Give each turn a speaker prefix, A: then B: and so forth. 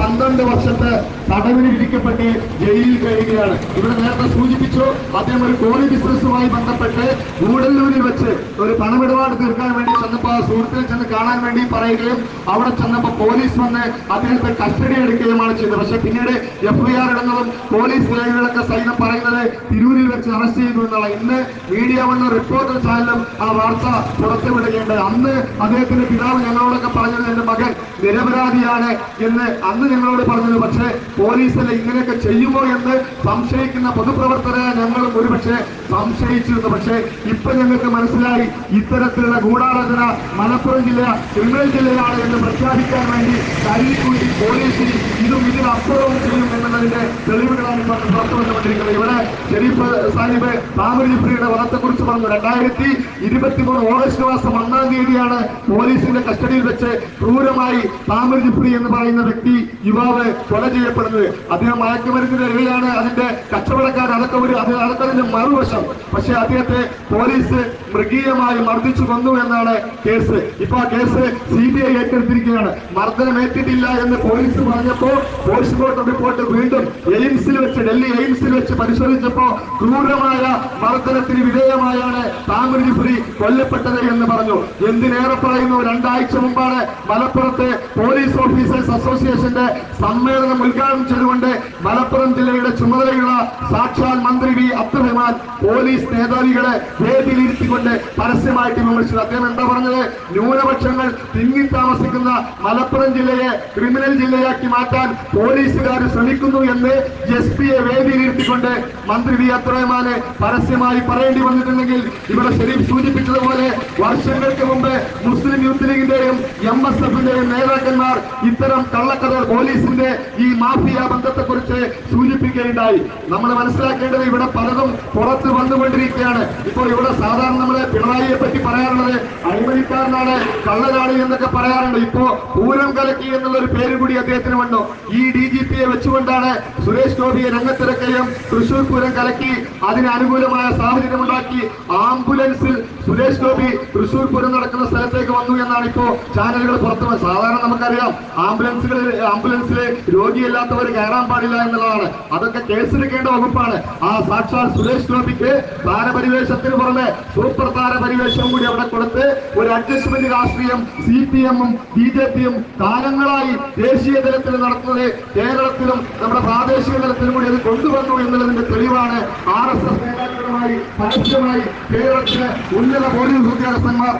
A: പന്ത്രണ്ട് വർഷത്തെ തടവിന് വിധിക്കപ്പെട്ട് ജയിലിൽ കഴിയുകയാണ്. ഇവിടെ നേരത്തെ സൂചിപ്പിച്ചു അദ്ദേഹം ഒരു കോഴി ബിസിനസ്സുമായി ബന്ധപ്പെട്ട് ഗൂഡല്ലൂരിൽ വെച്ച് ഒരു പണമിടപാട് തീർക്കാൻ വേണ്ടി ചെന്നപ്പോൾ സുഹൃത്തിനെ ചെന്ന് കാണാൻ വേണ്ടി പറയുകയും അവിടെ ചെന്നപ്പോൾ പോലീസ് വന്ന് അദ്ദേഹത്തെ കസ്റ്റഡി എടുക്കുകയുമാണ് ചെയ്തത്. പക്ഷെ പിന്നീട് എഫ് ഐ ആർ ഇടുന്നതും പോലീസ് രേഖകളൊക്കെ സൈന്യം പറയുന്നത് തിരൂരിൽ വെച്ച് അറസ്റ്റ് ചെയ്തു എന്നുള്ള ഇന്ന് മീഡിയ വന്ന റിപ്പോർട്ടർ ചാനലും ആ വാർത്ത പുറത്തുവിടുകയുണ്ട്. അന്ന് അദ്ദേഹത്തിന്റെ പിതാവ് ഞങ്ങളോടൊക്കെ പറഞ്ഞത് എന്റെ മകൻ നിരപരാധിയാണ് എന്ന് അന്ന് ഞങ്ങളോട് പറഞ്ഞത്. പക്ഷേ പോലീസല്ല ഇങ്ങനെയൊക്കെ ചെയ്യുമോ എന്ന് സംശയിക്കുന്ന പൊതുപ്രവർത്തകരെ ഞങ്ങളും ഒരുപക്ഷെ സംശയിച്ചിരുന്നു. പക്ഷേ ഇപ്പൊ ഞങ്ങൾക്ക് മനസ്സിലായി ഇത്തരത്തിലുള്ള ഗൂഢാലോചന മലപ്പുറം ജില്ല ക്രിമിനൽ ജില്ലയാണ് എന്ന് പ്രഖ്യാപിക്കാൻ വേണ്ടി കരുതിക്കൂട്ടി പോലീസിൽ ഇതും ഇതിനപ്പുറവും ചെയ്യും എന്നുള്ളതിന്റെ തെളിവുകളാണ് ഇപ്പോൾ പുറത്തു വന്നുകൊണ്ടിരിക്കുന്നത് ഇവിടെ ഷെരീഫ് സാഹിബ് താമരജിപ്രിയുടെ വധത്തെ കുറിച്ച് പറഞ്ഞു. രണ്ടായിരത്തി ഇരുപത്തിമൂന്ന് ഓഗസ്റ്റ് മാസം ഒന്നാം തീയതിയാണ് പോലീസിന്റെ കസ്റ്റഡിയിൽ വെച്ച് ക്രൂരമായി താമരജിപ്രി എന്ന് പറയുന്ന വ്യക്തി യുവാവ് കൊല ചെയ്യപ്പെടുന്നത്. അദ്ദേഹം മയക്കുമരുന്നിന്റെ ഇരയാണ് അതിന്റെ കച്ചവടക്കാർ അതൊക്കെ ഒരു അത് അതൊക്കെ അതിന്റെ മറുവശം. പക്ഷെ അദ്ദേഹത്തെ പോലീസ് മൃഗീയമായി മർദ്ദിച്ചു കൊന്നു എന്നാണ് കേസ്. ഇപ്പൊ ആ കേസ് സി ബി ഐ ഏറ്റെടുത്തിരിക്കുകയാണ്. മർദ്ദനം ഏറ്റിട്ടില്ല എന്ന് പോലീസ് പറഞ്ഞപ്പോൾ പോസ്റ്റ്മോർട്ടം റിപ്പോർട്ട് വീണ്ടും എയിംസിൽ വെച്ച് ഡൽഹി എയിംസിൽ വെച്ച് പരിശോധിച്ചപ്പോ ക്രൂരമായ മർദ്ദനത്തിന് വിധേയമായാണ് താമരജിപ്രി കൊല്ലപ്പെട്ടത് എന്ന് പറഞ്ഞു. എന്തിനേറെ പറയുന്നു? രണ്ടാഴ്ച മുമ്പാണ് മലപ്പുറത്ത് പോലീസ് ഓഫീസേഴ്സ് അസോസിയേഷന്റെ സമ്മേളനം ഉദ്ഘാടനം ചെയ്തുകൊണ്ട് മലപ്പുറം ജില്ലയുടെ ചുമതലയുള്ള സാക്ഷാൽ മന്ത്രി വി അബ്ദുറഹ്മാൻ പോലീസ് മേധാവികളെ വേദിയിലിരുത്തിക്കൊണ്ട് പരസ്യമായിട്ട് വിമർശിച്ചത് അദ്ദേഹം എന്താ പറഞ്ഞത്? ന്യൂനപക്ഷങ്ങൾ തിങ്ങി താമസിക്കുന്ന മലപ്പുറം ജില്ലയെ ക്രിമിനൽ ജില്ലയാക്കി മാറ്റാൻ പോലീസുകാർ ശ്രമിക്കുന്നു എന്ന് എസ് പിയെ വേദിയിലിരുത്തിക്കൊണ്ട് മന്ത്രി വി അബ്ദുറഹ്മാനെ പരസ്യമായി പറയേണ്ടി വന്നിട്ടുണ്ടെങ്കിൽ ഇവിടെ ഷെരീഫ് സൂചിപ്പിച്ചതുപോലെ വർഷങ്ങൾക്ക് മുമ്പ് മുസ്ലിം യൂത്ത് ലീഗിന്റെയും എം എസ് എഫിന്റെയും നേതാക്കന്മാർ ഇത്തരം കള്ളക്കഥ പോലീസിന്റെ ഈ മാഫിയ ബന്ധത്തെക്കുറിച്ച് സൂചിപ്പിക്കുകയുണ്ടായി. നമ്മൾ മനസ്സിലാക്കേണ്ടത് ഇവിടെ പലതും പുറത്ത് വന്നുകൊണ്ടിരിക്കുകയാണ്. ഇപ്പോൾ ഇവിടെ സാധാരണ നമ്മളെ പിണറായിയെ പറ്റി പറയാറുള്ളത് അഴിമതിക്കാരനാണ് കള്ളനാണ് എന്നൊക്കെ പറയാറുണ്ട്. ഇപ്പോ പൂരം കലക്കി എന്നുള്ള ഒരു പേര് കൂടി അദ്ദേഹത്തിന് വന്നു. ഈ ഡി ജി പിയെ വെച്ചുകൊണ്ടാണ് സുരേഷ് ഗോപിയെ രംഗത്തിറക്കുകയും തൃശൂർ പൂരം കലക്കി അതിന് അനുകൂലമായ സാഹചര്യം ഉണ്ടാക്കി ആംബുലൻസിൽ സുരേഷ് ഗോപി തൃശൂർ പൂരം നടക്കുന്ന സ്ഥലത്തേക്ക് വന്നു എന്നാണ് ഇപ്പോ ചാനലുകൾ പുറത്തു സാധാരണ നമുക്കറിയാം ആംബുലൻസുകളിൽ ആംബുലൻസിൽ രോഗിയല്ലാത്തവർ കയറാൻ പാടില്ല എന്നുള്ളതാണ്. അതൊക്കെ കേസെടുക്കേണ്ട വകുപ്പാണ്. ആ സാക്ഷാൽ സുരേഷ് ഗോപിക്ക് താരപരിവേഷത്തിന് പുറമെ സൂപ്പർ താരപരിവേഷം കൂടി അവിടെ കൊടുത്ത് ഒരു അഡ്ജസ്റ്റ്മെന്റ് രാഷ്ട്രീയം സി പി എമ്മും ബി ജെ പിയും താരങ്ങളായി ദേശീയ തലത്തിൽ നടത്തുന്നത് കേരളത്തിലും നമ്മുടെ പ്രാദേശിക തലത്തിലും കൂടി അത് കൊണ്ടുവന്നു എന്നുള്ളതിന്റെ തെളിവാണ് ആർ എസ് എസ് പരസ്യമായി കേരളത്തിലെ ഉന്നത പോലീസ് ഉദ്യോഗസ്ഥന്മാർ